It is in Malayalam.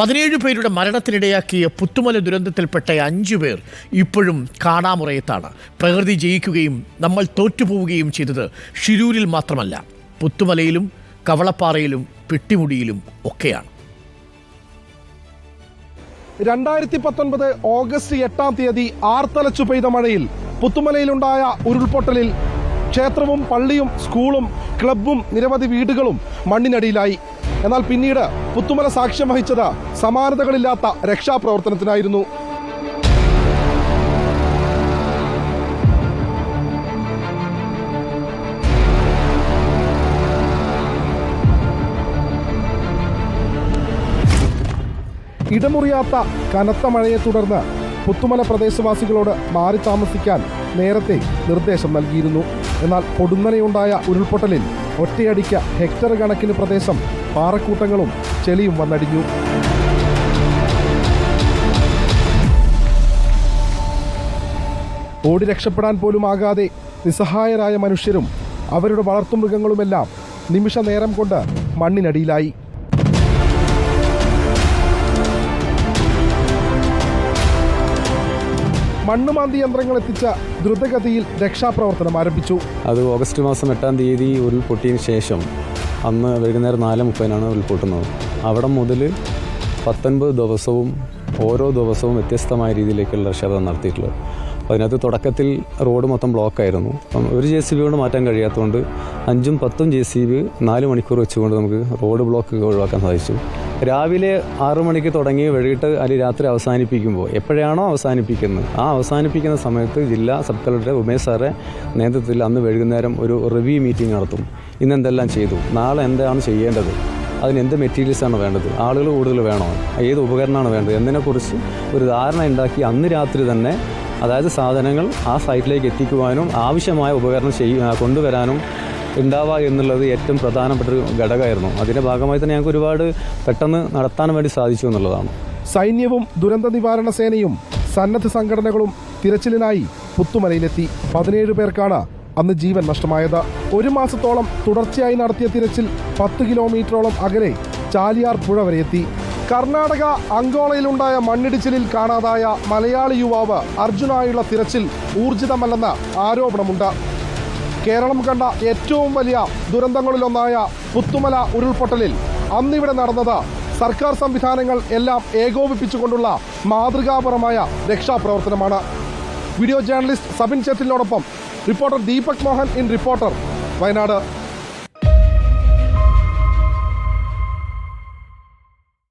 പതിനേഴ് പേരുടെ മരണത്തിനിടയാക്കിയ പുത്തുമല ദുരന്തത്തിൽപ്പെട്ട അഞ്ചു പേർ ഇപ്പോഴും കാണാമുറയത്താണ്. പ്രകൃതി ജയിക്കുകയും നമ്മൾ തോറ്റുപോവുകയും ചെയ്തത് ഷിരൂരിൽ മാത്രമല്ല പുത്തുമലയിലും കവളപ്പാറയിലും പെട്ടിമുടിയിലും ഒക്കെയാണ്. രണ്ടായിരത്തി പത്തൊൻപത് ഓഗസ്റ്റ് എട്ടാം തീയതി ആർത്തലച്ചു പെയ്ത മഴയിൽ പുത്തുമലയിലുണ്ടായ ഉരുൾപൊട്ടലിൽ ക്ഷേത്രവും പള്ളിയും സ്കൂളും ക്ലബും നിരവധി വീടുകളും മണ്ണിനടിയിലായി. എന്നാൽ പിന്നീട് പുത്തുമല സാക്ഷ്യം വഹിച്ചത് സമാനതകളില്ലാത്ത രക്ഷാപ്രവർത്തനത്തിനായിരുന്നു. ഇടമുറിയാത്ത കനത്ത മഴയെ തുടർന്ന് പുത്തുമല പ്രദേശവാസികളോട് മാറി താമസിക്കാൻ നേരത്തെ നിർദ്ദേശം നൽകിയിരുന്നു. എന്നാൽ പൊടുന്നനെയുണ്ടായ ഉരുൾപൊട്ടലിൽ ഒറ്റയടിക്ക് ഹെക്ടർ കണക്കിന് പ്രദേശം പാറക്കൂട്ടങ്ങളും ചെളിയും വന്നടിഞ്ഞു. ഓടി രക്ഷപ്പെടാൻ പോലും ആകാതെ നിസ്സഹായരായ മനുഷ്യരും അവരുടെ വളർത്തുമൃഗങ്ങളുമെല്ലാം നിമിഷ നേരം കൊണ്ട് മണ്ണിനടിയിലായി. മണ്ണുമാന്തി യന്ത്രങ്ങൾ എത്തിച്ച ദ്രുതഗതിയിൽ രക്ഷാപ്രവർത്തനം ആരംഭിച്ചു. അത് ഓഗസ്റ്റ് മാസം എട്ടാം തീയതി ഉരുൾപൊട്ടിയതിന് ശേഷം അന്ന് വൈകുന്നേരം നാല് മുപ്പതിനാണ് ഉരുൾപൊട്ടുന്നത്. അവിടെ മുതൽ പത്തൊൻപത് ദിവസവും ഓരോ ദിവസവും വ്യത്യസ്തമായ രീതിയിലേക്കുള്ള രക്ഷാപ്രവർത്തനം നടത്തിയിട്ടുള്ളത്. അതിനകത്ത് തുടക്കത്തിൽ റോഡ് മൊത്തം ബ്ലോക്കായിരുന്നു. അപ്പം ഒരു ജെ സി ബി കൊണ്ട് മാറ്റാൻ കഴിയാത്തതുകൊണ്ട് അഞ്ചും പത്തും ജെ സി ബി നാല് മണിക്കൂർ വെച്ചുകൊണ്ട് നമുക്ക് റോഡ് ബ്ലോക്ക് ഒഴിവാക്കാൻ സാധിച്ചു. രാവിലെ ആറു മണിക്ക് തുടങ്ങി വൈകിട്ട് അല്ലെങ്കിൽ രാത്രി അവസാനിപ്പിക്കുമ്പോൾ എപ്പോഴാണോ അവസാനിപ്പിക്കുന്നത്? ആ അവസാനിപ്പിക്കുന്ന സമയത്ത് ജില്ലാ സബ് കളക്ടർ ഉമേഷ് സാറെ നേതൃത്വത്തിൽ അന്ന് വൈകുന്നേരം ഒരു റിവ്യൂ മീറ്റിംഗ് നടത്തും. ഇന്ന് എന്തെല്ലാം ചെയ്തു? നാളെ എന്താണ് ചെയ്യേണ്ടത്? അതിന് എന്ത് മെറ്റീരിയൽസാണ് വേണ്ടത്? ആളുകൾ കൂടുതൽ വേണോ? ഏത് ഉപകരണമാണ് വേണ്ടത്? എന്നതിനെക്കുറിച്ച് ഒരു ധാരണ ഉണ്ടാക്കി അന്ന് രാത്രി തന്നെ അതായത് സാധനങ്ങൾ ആ സൈറ്റിലേക്ക് എത്തിക്കുവാനും ആവശ്യമായ ഉപകരണം ചെയ്യ കൊണ്ടുവരാനും ഉണ്ടാവുക എന്നുള്ളത് ഏറ്റവും പ്രധാനപ്പെട്ട ഒരു ഘടകമായിരുന്നു. അതിന്റെ ഭാഗമായി തന്നെ ഞങ്ങൾക്ക് ഒരുപാട് പെട്ടെന്ന് നടത്താൻ വേണ്ടി സാധിച്ചു എന്നുള്ളതാണ്. സൈന്യവും ദുരന്ത നിവാരണ സേനയും സന്നദ്ധ സംഘടനകളും തിരച്ചിലിനായി പുത്തുമലയിലെത്തി. പതിനേഴ് പേർക്കാണ് അന്ന് ജീവൻ നഷ്ടമായത്. ഒരു മാസത്തോളം തുടർച്ചയായി നടത്തിയ തിരച്ചിൽ പത്ത് കിലോമീറ്ററോളം അകലെ ചാലിയാർ പുഴ വരെ എത്തി. കർണാടക അങ്കോളയിലുണ്ടായ മണ്ണിടിച്ചിലിൽ കാണാതായ മലയാളി യുവാവ് അർജുനായുള്ള തിരച്ചിൽ ഊർജിതമല്ലെന്ന് ആരോപണമുണ്ട്. കേരളം കണ്ട ഏറ്റവും വലിയ ദുരന്തങ്ങളിലൊന്നായ പുത്തുമല ഉരുൾപൊട്ടലിൽ അന്നിവിടെ നടന്നത് സർക്കാർ സംവിധാനങ്ങൾ എല്ലാം ഏകോപിപ്പിച്ചുകൊണ്ടുള്ള മാതൃകാപരമായ രക്ഷാപ്രവർത്തനമാണ്. Video journalist Sabin ചേറ്റിലിനോടൊപ്പം reporter Deepak Mohan in reporter Wayanad.